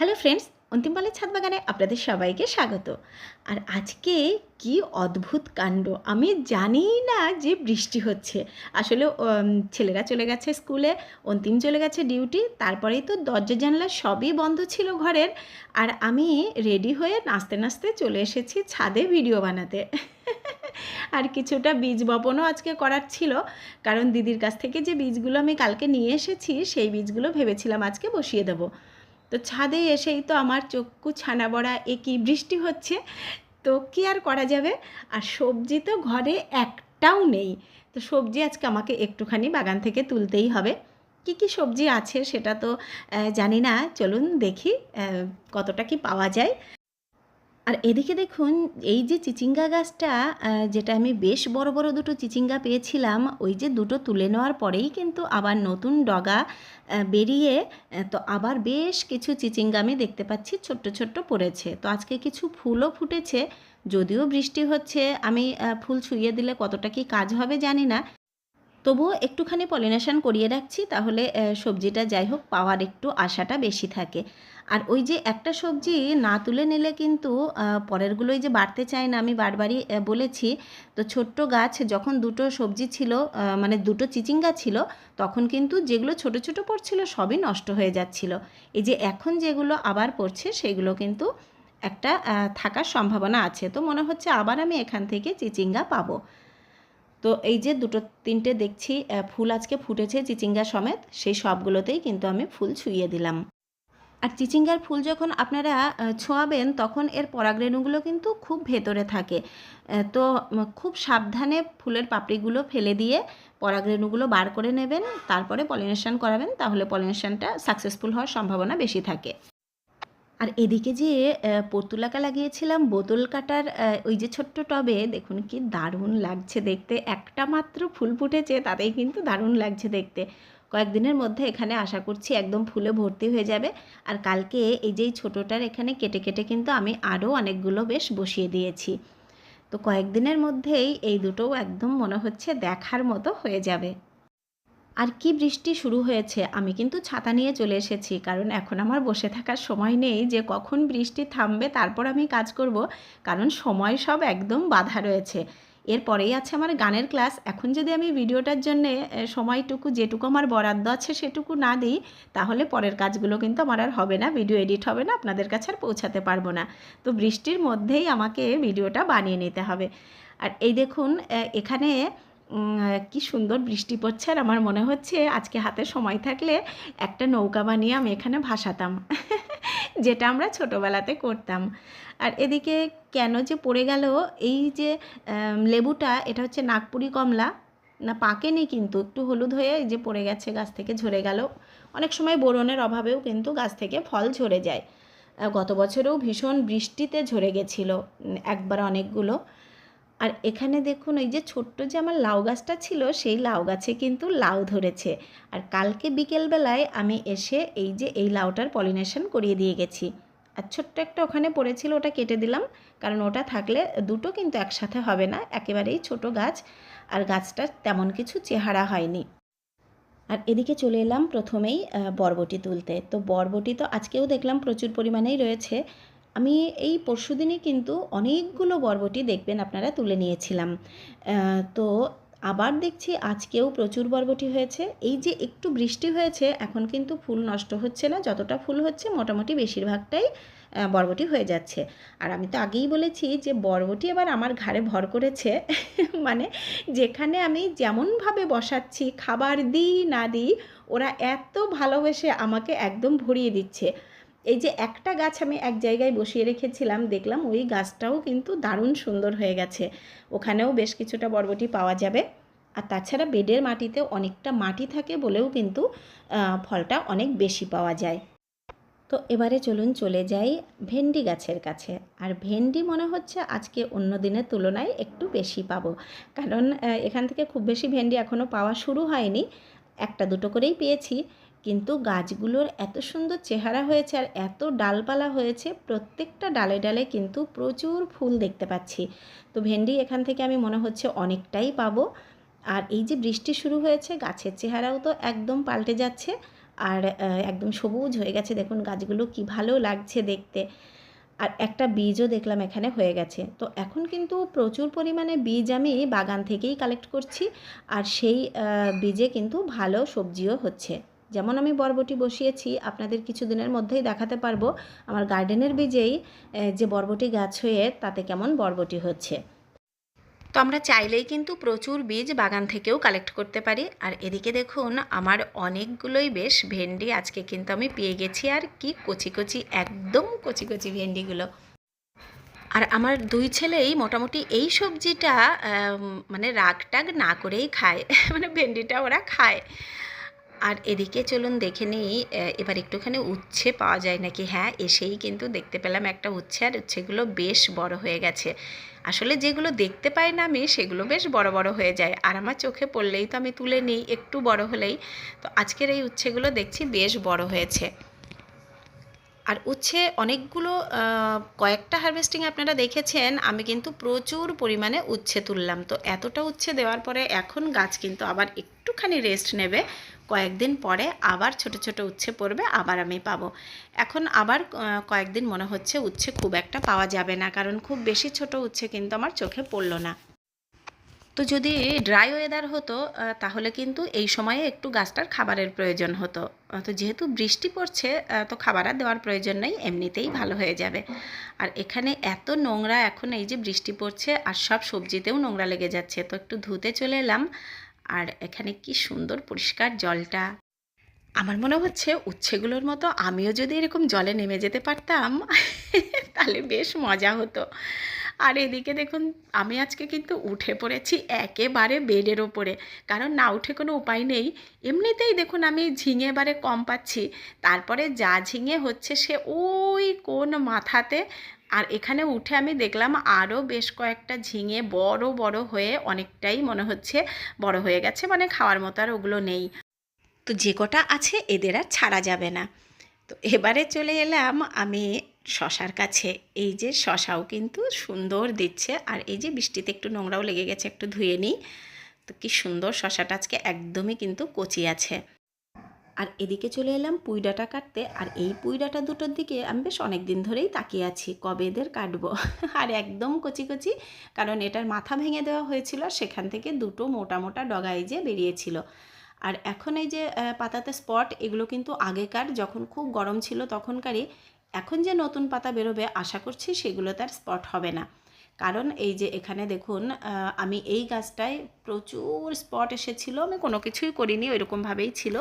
Hello friends অন্তিমপালের ছাদ বাগানে আপনাদের সবাইকে স্বাগত। আর আজকে কি অদ্ভুত কাণ্ড, আমি জানি না যে বৃষ্টি হচ্ছে। আসলে ছেলেরা চলে গেছে স্কুলে, অন্তিম চলে গেছে ডিউটি, তারপরেই তো দরজা, জানলা সবই বন্ধ ছিল ঘরের। আর আমি রেডি হয়ে নাচতে নাচতে চলে এসেছি ছাদে ভিডিও বানাতে। আর কিছুটা বীজ বপনও আজকে করার ছিল, কারণ দিদির কাছ থেকে যে বীজগুলো আমি কালকে নিয়ে এসেছি, সেই বীজগুলো ভেবেছিলাম আজকে বসিয়ে দেবো। তো ছাদে এসেই তো আমার চক্ষু ছানা বড়া একই বৃষ্টি হচ্ছে। তো কী আর করা যাবে? আর সবজি তো ঘরে একটাও নেই। তো সবজি আজকে আমাকে একটুখানি বাগান থেকে তুলতেই হবে। কি কি সবজি আছে সেটা তো জানি না। চলুন দেখি কতটা কি পাওয়া যায়। আর এদিকে দেখুন, এই যে চিচিঙ্গা গাছটা যেটা আমি বেশ বড় বড় দুটো চিচিঙ্গা পেয়েছিলাম, ওই যে দুটো তুলে নেওয়ার পরেই কিন্তু আবার নতুন ডগা বেরিয়ে তো আবার বেশ কিছু চিচিঙ্গা আমি দেখতে পাচ্ছি, ছোট্ট ছোট্ট পড়েছে। তো আজকে কিছু ফুলও ফুটেছে, যদিও বৃষ্টি হচ্ছে, আমি ফুল ছুঁয়ে দিলে কতটা কি কাজ হবে জানি না। তবুও একটুখানি পলিনেশন করিয়ে রাখছি, তাহলে সবজিটা যাই হোক, পাওয়ার একটু আশাটা বেশি থাকে। আর ওই যে একটা সবজি না তুলে নিলে কিন্তু পরেরগুলোই যে বাড়তে চায় না, আমি বারবারই বলেছি। তো ছোট্ট গাছ যখন দুটো সবজি ছিল মানে দুটো চিচিঙ্গা ছিল, তখন কিন্তু যেগুলো ছোট ছোট পড়ছিল সবই নষ্ট হয়ে যাচ্ছিল। এই যে এখন যেগুলো আবার পড়ছে, সেগুলো কিন্তু একটা থাকার সম্ভাবনা আছে। তো মনে হচ্ছে আবার আমি এখান থেকে চিচিঙ্গা পাবো। তো এই যে দুটো তিনটে দেখছি ফুল আজকে ফুটেছে চিচিঙ্গা সমেত, সেই সবগুলোতেই কিন্তু আমি ফুল ছুঁয়ে দিলাম। আর চিচিঙ্গার ফুল যখন আপনারা ছোঁয়াবেন তখন এর পরাগরেণুগুলো কিন্তু খুব ভেতরে থাকে। তো খুব সাবধানে ফুলের পাপড়িগুলো ফেলে দিয়ে পরাগরেণুগুলো বার করে নেবেন তারপরে পলিনেশন করাবেন তাহলে পলিনেশনটা সাকসেসফুল হওয়ার সম্ভাবনা বেশি থাকে। আর এদিকে যে আহ, পর্তুলাকা লাগিয়েছিলাম বোতল কাটার ওই যে ছোট্ট টবে দেখুন কি দারুণ লাগছে দেখতে। একটা মাত্র ফুল ফুটেছে তাতেই কিন্তু দারুণ লাগছে দেখতে। কয়েকদিনের মধ্যে এখানে আশা করছি একদম ফুলে ভর্তি হয়ে যাবে। আর কালকে এই যে এই ছোটোটার এখানে কেটে কেটে কিন্তু আমি আরও অনেকগুলো বেশ বসিয়ে দিয়েছি। তো কয়েকদিনের মধ্যেই এই দুটোও একদম মনে হচ্ছে দেখার মতো হয়ে যাবে। আর কি বৃষ্টি শুরু হয়েছে আমি কিন্তু ছাতা নিয়ে চলে এসেছি, কারণ এখন আমার বসে থাকার সময় নেই যে কখন বৃষ্টি থামবে, তারপর আমি কাজ করব, কারণ সময় সব একদম বাধা রয়েছে। এরপরেই আছে আমার গানের ক্লাস। এখন যদি আমি ভিডিওটার জন্যে সময়টুকু, যেটুকু আমার বরাদ্দ আছে সেটুকু না দিই, তাহলে পরের কাজগুলো কিন্তু আমার আর হবে না, ভিডিও এডিট হবে না, আপনাদের কাছে আর পৌঁছাতে পারব না। তো বৃষ্টির মধ্যেই আমাকে ভিডিওটা বানিয়ে নিতে হবে। আর এই দেখুন এখানে কি সুন্দর বৃষ্টি পড়ছে আর আমার মনে হচ্ছে আজকে হাতে সময় থাকলে একটা নৌকা বানিয়ে আমি এখানে ভাসাতাম, যেটা আমরা ছোটোবেলাতে করতাম। আর এদিকে কেন যে পড়ে গেল, এই যে লেবুটা, এটা হচ্ছে নাগপুরি কমলা। না, পাকেনি কিন্তু, একটু হলুদ হয়ে এই যে পড়ে গেছে, গাছ থেকে ঝরে গেল। অনেক সময় বোরনের অভাবেও কিন্তু গাছ থেকে ফল ঝরে যায়। গত বছরেও ভীষণ বৃষ্টিতে ঝরে গেছিল একবার অনেকগুলো। আর এখানে দেখুন ওই যে ছোট্ট যে আমার লাউ গাছটা ছিল, সেই লাউ গাছে কিন্তু লাউ ধরেছে। আর কালকে বিকেলবেলায় আমি এসে এই যে এই লাউটার পলিনেশন করিয়ে দিয়ে গেছি। আর ছোট্ট একটা ওখানে পড়েছিল, ওটা কেটে দিলাম। কারণ ওটা থাকলে দুটো কিন্তু একসাথে হবে না, একেবারেই ছোট গাছ। আর গাছটার তেমন কিছু চেহারা হয়নি। আর এদিকে চলে এলাম প্রথমেই বরবটি তুলতে। তো বরবটি তো আজকেও দেখলাম প্রচুর পরিমাণেই রয়েছে। আমি এই পরশুদিনই কিন্তু অনেকগুলো বরবটি দেখবেন আপনারা তুলে নিয়েছিলাম। তো আবার দেখছি আজকেও প্রচুর বরবটি হয়েছে। এই যে একটু বৃষ্টি হয়েছে, এখন কিন্তু ফুল নষ্ট হচ্ছে না। যতটা ফুল হচ্ছে, মোটামুটি বেশিরভাগটাই বরবটি হয়ে যাচ্ছে। আর আমি তো আগেই বলেছি যে বরবটি এবার আমার ঘাড়ে ভর করেছে। মানে যেখানে আমি যেমনভাবে বসাচ্ছি, খাবার দিই না দিই, ওরা এত ভালোবেসে আমাকে একদম ভরিয়ে দিচ্ছে। এই যে একটা গাছ আমি এক জায়গায় বসিয়ে রেখেছিলাম, দেখলাম ওই গাছটাও কিন্তু দারুণ সুন্দর হয়ে গেছে। ওখানেও বেশ কিছুটা বরবটি পাওয়া যাবে। আর তাছাড়া বেডের মাটিতে অনেকটা মাটি থাকে বলেও কিন্তু ফলটা অনেক বেশি পাওয়া যায়। তো এবারে চলুন চলে যাই ভেন্ডি গাছের কাছে। আর ভেন্ডি মনে হচ্ছে আজকে অন্য দিনের তুলনায় একটু বেশি পাবো। কারণ এখান থেকে খুব বেশি ভেন্ডি এখনও পাওয়া শুরু হয়নি। একটা দুটো করেই পেয়েছি। কিন্তু গাছগুলোর এত সুন্দর চেহারা হয়েছে আর এত ডালপালা হয়েছে, প্রত্যেকটা ডালে ডালে কিন্তু প্রচুর ফুল দেখতে পাচ্ছি। তো ভেন্ডি, এখান থেকে আমি মনে হচ্ছে অনেকটাই পাবো। আর এই যে বৃষ্টি শুরু হয়েছে, গাছের চেহারাও তো একদম পাল্টে যাচ্ছে আর একদম সবুজ হয়ে গেছে। দেখুন গাছগুলো কি ভালো লাগছে দেখতে। আর একটা বীজও দেখলাম এখানে হয়ে গেছে। তো এখন কিন্তু প্রচুর পরিমাণে বীজ আমি বাগান থেকেই কালেক্ট করছি। আর সেই বীজে কিন্তু ভালো সবজিও হচ্ছে। যেমন আমি বরবটি বসিয়েছি, আপনাদের কিছুদিনের মধ্যেই দেখাতে পারব আমার গার্ডেনের বীজেই যে বরবটি গাছ হয়ে তাতে কেমন বরবটি হচ্ছে। তো আমরা চাইলেই কিন্তু প্রচুর বীজ বাগান থেকেও কালেক্ট করতে পারি। আর এদিকে দেখুন, আমার অনেকগুলোই বেশ ভেন্ডি আজকে কিন্তু আমি পেয়ে গেছি আর কি কচি কচি, একদম কচি কচি ভেন্ডিগুলো। আর আমার দুই ছেলেই মোটামুটি এই সবজিটা মানে রাগ টাগ না করেই খায় মানে ভেন্ডিটা ওরা খায়। আর এদিকে চলুন দেখে নিই এবার একটুখানি উচ্ছে পাওয়া যায় নাকি? হ্যাঁ এসেই কিন্তু দেখতে পেলাম একটা উচ্ছে আর উচ্ছেগুলো বেশ বড় হয়ে গেছে। আসলে যেগুলো দেখতে পাই না আমি, সেগুলো বেশ বড় বড় হয়ে যায়। আর আমার চোখে পড়লেই তো আমি তুলে নিই, একটু বড় হলেই। তো আজকের এই উচ্ছেগুলো দেখছি বেশ বড় হয়েছে। আর উচ্ছে অনেকগুলো কয়েকটা হারভেস্টিং আপনারা দেখেছেন, আমি কিন্তু প্রচুর পরিমাণে উচ্ছে তুললাম। তো এতটা উচ্ছে দেওয়ার পরে এখন গাছ কিন্তু আবার একটুখানি রেস্ট নেবে। কয়েকদিন পরে আবার ছোট ছোট উচ্ছে পড়বে, আবার আমি পাবো। এখন আবার কয়েকদিন মনে হচ্ছে উচ্ছে খুব একটা পাওয়া যাবে না, কারণ খুব বেশি ছোট উচ্ছে কিন্তু আমার চোখে পড়ল না। তো যদি ড্রাই ওয়েদার হতো তাহলে কিন্তু এই সময়ে একটু গাছটার খাবারের প্রয়োজন হতো। তো যেহেতু বৃষ্টি পড়ছে তো খাবার আর দেওয়ার প্রয়োজন নেই, এমনিতেই ভালো হয়ে যাবে। আর এখানে এত নোংরা এখন এই যে বৃষ্টি পড়ছে, আর সব সবজিতেও নোংরা লেগে যাচ্ছে। তো একটু ধুতে চলে এলাম আর এখানে কি সুন্দর পরিষ্কার জলটা। আমার মনে হচ্ছে উচ্ছেগুলোর মতো আমিও যদি এরকম জলে নেমে যেতে পারতাম, তাহলে বেশ মজা হতো। আর এদিকে দেখুন, আমি আজকে কিন্তু উঠে পড়েছি একেবারে বেডের ওপরে। কারণ না উঠে কোনো উপায় নেই। এমনিতেই দেখুন, আমি ঝিঙে এবারে কম পাচ্ছি। তারপরে যা ঝিঙে হচ্ছে সে ওই কোন মাথাতে আর এখানে উঠে আমি দেখলাম আরও বেশ কয়েকটা ঝিঙে বড় বড় হয়ে অনেকটাই মনে হচ্ছে বড় হয়ে গেছে মানে খাওয়ার মতো আর ওগুলো নেই। তো যে কটা আছে এদের আর ছাড়া যাবে না। তো এবারে চলে এলাম আমি শশার কাছে। এই যে শশাও কিন্তু সুন্দর দিচ্ছে, আর এই যে বৃষ্টিতে একটু নোংরাও লেগে গেছে, একটু ধুয়ে নিই। তো কি সুন্দর শশাটা আজকে একদমই কিন্তু কচি আছে। আর এদিকে চলে এলাম পুঁই ডাঁটা কাটতে। আর এই পুঁই ডাঁটা দুটোর দিকে আমি বেশ অনেক দিন ধরেই তাকিয়ে আছি, কবে এদের কাটবো? আর একদম কচি কচি, কারণ এটার মাথা ভেঙে দেওয়া হয়েছিল, সেখান থেকে দুটো মোটা মোটা ডগাই যে বেরিয়েছিল। আর এখন এই যে পাতাতে স্পট, এগুলো কিন্তু আগেকার, যখন খুব গরম ছিল তখনকারই, এখন যে নতুন পাতা বেরোবে, আশা করছি সেগুলো তার স্পট হবে না। কারণ এই যে এখানে দেখুন আমি এই গাছটায় প্রচুর স্পট এসেছিল, আমি কোনো কিছুই করিনি, ওইরকমভাবেই ছিল।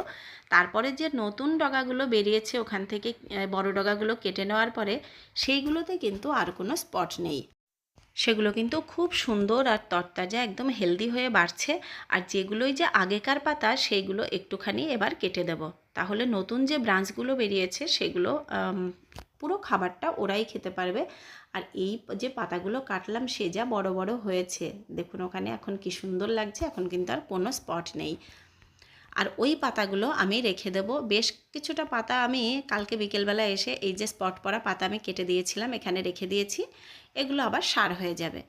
তারপরে যে নতুন ডগাগুলো বেরিয়েছে ওখান থেকে বড় ডগাগুলো কেটে নেওয়ার পরে, সেইগুলোতে কিন্তু আর কোনো স্পট নেই। সেগুলো কিন্তু খুব সুন্দর আর তরতাজা, একদম হেলদি হয়ে বাড়ছে। আর যেগুলোই যে আগেকার পাতা, সেইগুলো একটুখানি এবার কেটে দেব। তাহলে নতুন যে ব্রাঞ্চগুলো বেরিয়েছে, সেগুলো পুরো খাবারটা ওরাই খেতে পারবে। আর এই যে পাতাগুলো কাটলাম, সে যা বড় বড় হয়েছে। দেখুন ওখানে এখন কি সুন্দর লাগছে, এখন কিন্তু আর কোনো স্পট নেই। আর ওই পাতাগুলো আমি রেখে দেবো। বেশ কিছুটা পাতা আমি কালকে বিকেলবেলা এসে এই যে স্পট পরা পাতা আমি কেটে দিয়েছিলাম, এখানে রেখে দিয়েছি। এগুলো আবার সার হয়ে যাবে।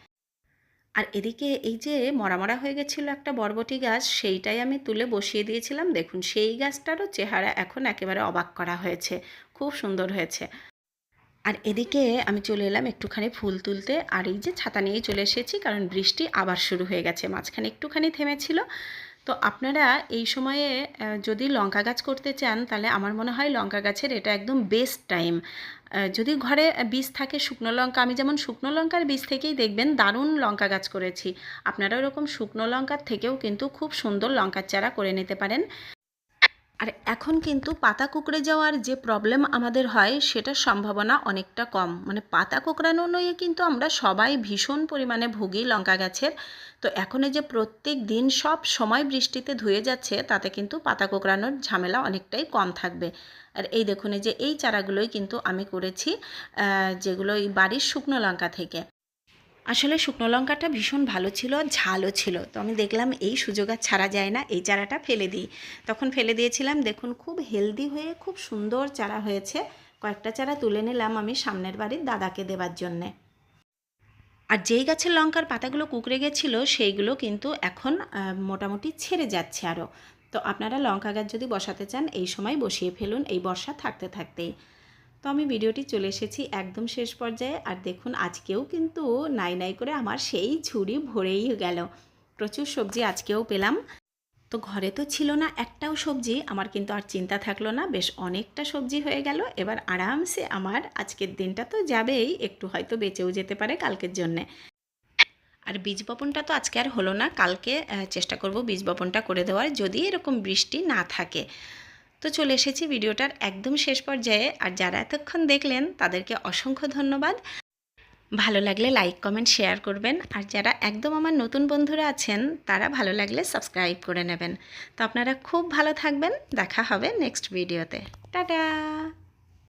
আর এদিকে এই যে মরা মরা হয়ে গেছিল একটা বরবটি গাছ, সেইটাই আমি তুলে বসিয়ে দিয়েছিলাম। দেখুন, সেই গাছটারও চেহারা এখন একেবারে অবাক করা হয়েছে। খুব সুন্দর হয়েছে। আর এদিকে আমি চলে এলাম একটুখানি ফুল তুলতে, আর এই যে ছাতা নিয়েই চলে এসেছি, কারণ বৃষ্টি আবার শুরু হয়ে গেছে, মাঝখানে একটুখানি থেমেছিল। তো আপনারা এই সময়ে যদি লঙ্কা গাছ করতে চান, তাহলে আমার মনে হয় লঙ্কা গাছের এটা একদম বেস্ট টাইম যদি ঘরে বীজ থাকে শুকনো লঙ্কা, আমি যেমন শুকনো লঙ্কার বীজ থেকেই দেখবেন, দারুণ লঙ্কা গাছ করেছি। আপনারা ওরকম শুকনো লঙ্কার থেকেও কিন্তু খুব সুন্দর লঙ্কার চারা করে নিতে পারেন। আর এখন কিন্তু পাতা কুকড়ে যাওয়ার যে প্রবলেম আমাদের হয়, সেটার সম্ভাবনা অনেকটা কম। মানে পাতা কোঁকড়ানো নিয়ে কিন্তু আমরা সবাই ভীষণ পরিমাণে ভুগি লঙ্কা গাছের। তো এখন যে প্রত্যেক দিন সব সময় বৃষ্টিতে ধুয়ে যাচ্ছে, তাতে কিন্তু পাতা কোঁকড়ানোর ঝামেলা অনেকটাই কম থাকবে। আর এই দেখুন যে এই চারাগুলোই কিন্তু আমি করেছি যেগুলো এই বাড়ির শুকনো লঙ্কা থেকে। আসলে শুকনো লঙ্কাটা ভীষণ ভালো ছিল, ঝালও ছিল। তো আমি দেখলাম এই সুযোগ আর ছাড়া যায় না, এই চারাটা ফেলে দিই। তখন ফেলে দিয়েছিলাম, দেখুন খুব হেলদি হয়ে খুব সুন্দর চারা হয়েছে। কয়েকটা চারা তুলে নিলাম আমি সামনের বাড়ির দাদাকে দেওয়ার জন্যে। আর যেই গাছের লঙ্কার পাতাগুলো কুকড়ে গেছিল, সেইগুলো কিন্তু এখন মোটামুটি ছেড়ে যাচ্ছে আরও তো আপনারা লঙ্কা গাছ যদি বসাতে চান, এই সময় বসিয়ে ফেলুন, এই বর্ষা থাকতে থাকতেই। তো আমি ভিডিওটি চলে এসেছি একদম শেষ পর্যায়ে। আর দেখুন, আজকেও কিন্তু নাই নাই করে আমার সেই ঝুড়ি ভরেই গেল। প্রচুর সবজি আজকেও পেলাম। তো ঘরে তো ছিল না একটাও সবজি, আমার কিন্তু আর চিন্তা থাকল না, বেশ অনেকটা সবজি হয়ে গেল। এবার আরামসে আমার আজকের দিনটা তো যাবেই, একটু হয়তো বেঁচেও যেতে পারে কালকের জন্যে। আর বীজ বপনটা তো আজকে আর হলো না, কালকে চেষ্টা করব বীজ বপনটা করে দেওয়ার, যদি এরকম বৃষ্টি না থাকে। তো চলে এসেছি ভিডিওটার একদম শেষ পর্যায়ে। আর যারা এতক্ষণ দেখলেন, তাদেরকে অসংখ্য ধন্যবাদ। ভালো লাগলে লাইক, কমেন্ট, শেয়ার করবেন। আর যারা একদম আমার নতুন বন্ধুরা আছেন, তারা ভালো লাগলে সাবস্ক্রাইব করে নেবেন। তো আপনারা খুব ভালো থাকবেন। দেখা হবে নেক্সট ভিডিওতে। টাটা!